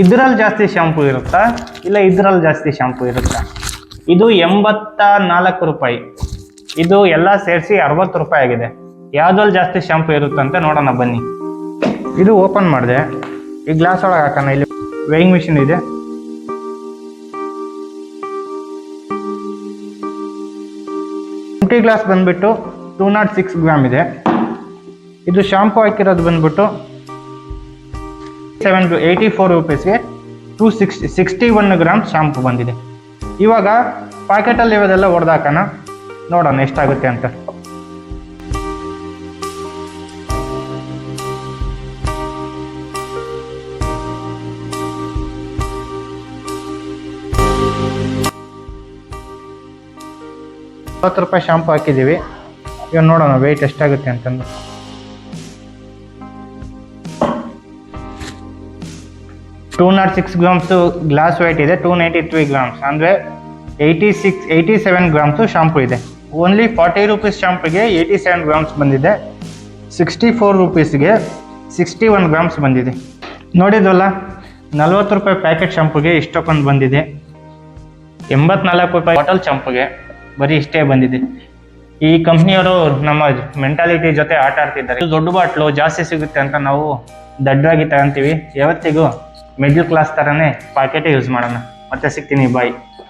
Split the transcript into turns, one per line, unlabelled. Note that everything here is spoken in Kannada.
ಇದ್ರಲ್ಲಿ ಜಾಸ್ತಿ ಶಾಂಪೂ ಇರುತ್ತಾ? ಇಲ್ಲ, ಇದರಲ್ಲಿ ಜಾಸ್ತಿ ಶಾಂಪೂ ಇರುತ್ತಾ? ಇದು ಎಂಬತ್ತ ನಾಲ್ಕು ರೂಪಾಯಿ. ಇದು ಎಲ್ಲ ಸೇರಿಸಿ ಅರವತ್ತು ರೂಪಾಯಿ ಆಗಿದೆ. ಯಾವುದ್ರಲ್ಲಿ ಜಾಸ್ತಿ ಶ್ಯಾಂಪು ಇರುತ್ತೆ ಅಂತ ನೋಡೋಣ ಬನ್ನಿ. ಇದು ಓಪನ್ ಮಾಡಿದೆ. ಈ ಗ್ಲಾಸ್ ಒಳಗೆ ಹಾಕೋಣ. ಇಲ್ಲಿ ವೇಯಿಂಗ್ ಮಿಷಿನ್ ಇದೆ. ಎಂಟಿ ಗ್ಲಾಸ್ ಬಂದ್ಬಿಟ್ಟು ಟೂ ನಾಟ್ ಸಿಕ್ಸ್ ಗ್ರಾಮ್ ಇದೆ. ಇದು ಶಾಂಪೂ ಹಾಕಿರೋದು ಬಂದ್ಬಿಟ್ಟು seven to eighty four ರುಪೀಸ್ಗೆ two six sixty one gram shampoo ಬಂದಿದೆ. ಇವಾಗ ಪ್ಯಾಕೆಟಲ್ಲಿ ಇರೋದೆಲ್ಲ ಹೊಡೆದಾಕೋಣ. ನೋಡೋಣ ಎಷ್ಟಾಗುತ್ತೆ ಅಂತ. ಇಪ್ಪತ್ತು ರೂಪಾಯಿ ಶಾಂಪು ಹಾಕಿದ್ದೀವಿ. ಇವಾಗ ನೋಡೋಣ ವೆಯ್ಟ್ ಎಷ್ಟಾಗುತ್ತೆ ಅಂತಂದು. Two naught six grams glass weight ಇದೆ ಟೂ ನೈಂಟಿ ತ್ರೀ ಗ್ರಾಮ್ಸ್ ಅಂದರೆ eighty six eighty seven grams shampoo ಇದೆ. ಓನ್ಲಿ ಫಾರ್ಟಿ ರುಪೀಸ್ ಶಾಂಪಿಗೆ ಏಯ್ಟಿ ಸೆವೆನ್ ಗ್ರಾಮ್ಸ್ ಬಂದಿದೆ. ಸಿಕ್ಸ್ಟಿ ಫೋರ್ ರುಪೀಸ್ಗೆ ಸಿಕ್ಸ್ಟಿ ಒನ್ ಗ್ರಾಮ್ಸ್ ಬಂದಿದೆ. ನೋಡಿದ್ವಲ್ಲ ನಲ್ವತ್ತು ರೂಪಾಯಿ ಪ್ಯಾಕೆಟ್ ಶಾಂಪುಗೆ ಇಷ್ಟೊಂದು ಬಂದಿದೆ. ಎಂಬತ್ನಾಲ್ಕು ರೂಪಾಯಿ ಬಾಟಲ್ ಶಾಂಪುಗೆ ಬರೀ ಇಷ್ಟೇ ಬಂದಿದೆ. ಈ ಕಂಪ್ನಿಯವರು ನಮ್ಮ ಮೆಂಟಾಲಿಟಿ ಜೊತೆ ಆಟ ಆಡ್ತಿದ್ದಾರೆ. ದೊಡ್ಡ ಬಾಟ್ಲು, ಜಾಸ್ತಿ ಸಿಗುತ್ತೆ ಅಂತ ನಾವು ದಡ್ಡಾಗಿ ತಗೊಂತೀವಿ. ಯಾವತ್ತಿಗೂ ಮಿಡ್ಲ್ ಕ್ಲಾಸ್ ಥರನೇ ಪಾಕೆಟೇ ಯೂಸ್ ಮಾಡೋಣ. ಮತ್ತೆ ಸಿಗ್ತೀನಿ ಬಾಯ್